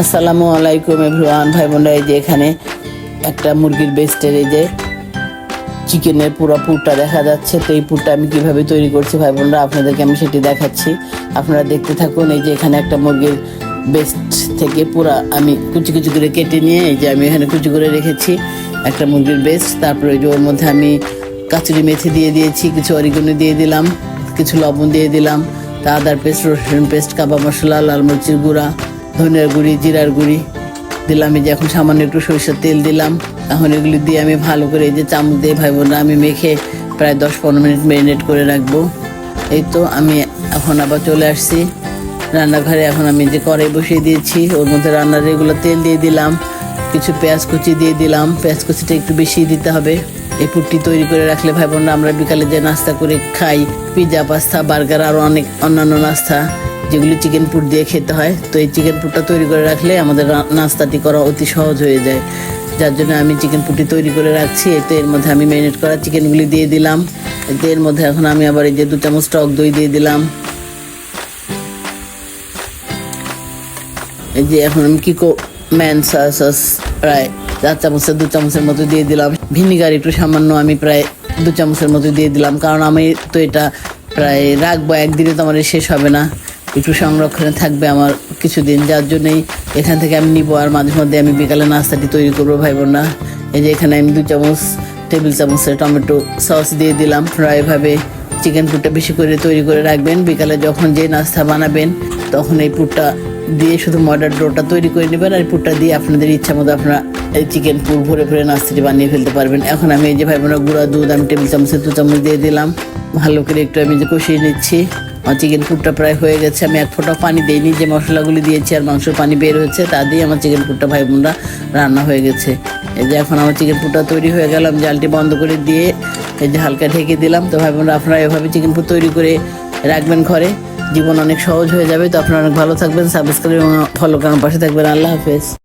আসসালামু আলাইকুম এভরিওয়ান, ভাই বোনরা, এই যে এখানে একটা মুরগির বেস্টের এই যে চিকেনের পুরো পুরটা দেখা যাচ্ছে। তো এই পুরটা আমি কীভাবে তৈরি করছি ভাই বোনরা, আপনাদেরকে আমি সেটি দেখাচ্ছি। আপনারা দেখতে থাকুন, এই যে এখানে একটা মুরগির বেস্ট থেকে পুরা আমি কুচি কুচি করে কেটে নিয়ে, এই যে আমি এখানে কুচি করে রেখেছি একটা মুরগির বেস্ট। তারপরে ওই যে ওর মধ্যে আমি কাচুরি মেথি দিয়ে দিয়েছি, কিছু অরিগুনি দিয়ে দিলাম, কিছু লবণ দিয়ে দিলাম, তা আদার পেস্ট, রসুন পেস্ট কাবা মশলা, লাল মরিচের গুঁড়া ধনিয়ার গুঁড়ি, জিরার গুঁড়ি দিলাম। এই যে এখন সামান্য একটু সরিষার তেল দিলাম। এখন এগুলি দিয়ে আমি ভালো করে এই যে চামচ দিয়ে ভাই বোনরা আমি মেখে প্রায় দশ পনেরো মিনিট ম্যারিনেট করে রাখব। এই তো আমি এখন আবার চলে আসছি। রান্নাঘরে এখন আমি যে কড়াই বসিয়ে দিয়েছি, ওর মধ্যে রান্নার এগুলো তেল দিয়ে দিলাম। কিছু পেঁয়াজ কুচি দিয়ে দিলাম। পেঁয়াজ কুচিটা একটু বেশি দিতে হবে। এই পুটটি তৈরি করে রাখলে ভাই বোনরা আমরা বিকালে যে নাস্তা করে খাই পিৎজা পাস্তা, বার্গার আরও অনেক অন্যান্য নাস্তা। যেগুলি চিকেন পুট দিয়ে খেতে হয়, তো এই চিকেন পুটটা তৈরি করে রাখলে আমাদের নাস্তাটি করা অতি সহজ হয়ে যায়। যার জন্য আমি চিকেন পুটি তৈরি করে রাখছি এতে এর মধ্যে আমি ম্যারিনেট করা চিকেনগুলি দিয়ে দিলাম। এতে এর মধ্যে এখন আমি আবার এই যে দু চামচ টক দই দিয়ে দিলাম। এই যে এখন আমি কি ম্যান সস প্রায় চার চামচের, দু চামচের মতো দিয়ে দিলাম। ভিনিগার একটু সামান্য আমি প্রায় দু চামচের মতো দিয়ে দিলাম, কারণ আমি তো এটা প্রায় রাখব, একদিনে তো আমার শেষ হবে না। একটু সংরক্ষণে থাকবে আমার কিছুদিন, যার জন্যই এখান থেকে আমি নিবো। আর মাঝে মধ্যে আমি বিকালে নাস্তাটি তৈরি করব ভাই বোনরা। এই যে এখানে আমি দু চামচ, টেবিল চামচের টমেটো সস দিয়ে দিলাম। প্রায় এভাবে চিকেন পুরটা বেশি করে তৈরি করে রাখবেন। বিকালে যখন যে নাস্তা বানাবেন, তখন এই পুরটা দিয়ে শুধু ময়দার ডোটা তৈরি করে নেবেন। আর পুরটা দিয়ে আপনাদের ইচ্ছা মতো আপনারা এই চিকেন পুর ভরে ভরে নাস্তাটি বানিয়ে ফেলতে পারবেন। এখন আমি এই যে ভাই বোনা গুঁড়া দুধ, আমি টেবিল চামচে দু চামচ দিয়ে দিলাম। ভালো করে একটু আমি যে কষিয়ে নিচ্ছি। আমার চিকেন পুরটা প্রায় হয়ে গেছে। আমি এক ফোঁটা পানি দিইনি, যে মশলাগুলি দিয়েছি আর মাংসের পানি বের হয়েছে, তা দিয়ে আমার চিকেন পুরটা ভাই বোনরা রান্না হয়ে গেছে। এই যে এখন আমার চিকেন পুরটা তৈরি হয়ে গেল, আমি জালটি বন্ধ করে দিয়ে এই যে হালকা ঢেকে দিলাম। তো ভাই বোনরা, আপনারা এভাবে চিকেন পুর তৈরি করে রাখবেন ঘরে। জীবন অনেক সহজ হয়ে যাবে। তো আপনারা অনেক ভালো থাকবেন সাবস্ক্রাইব এবং ফলো করার পাশে থাকবেন। আল্লাহ হাফেজ।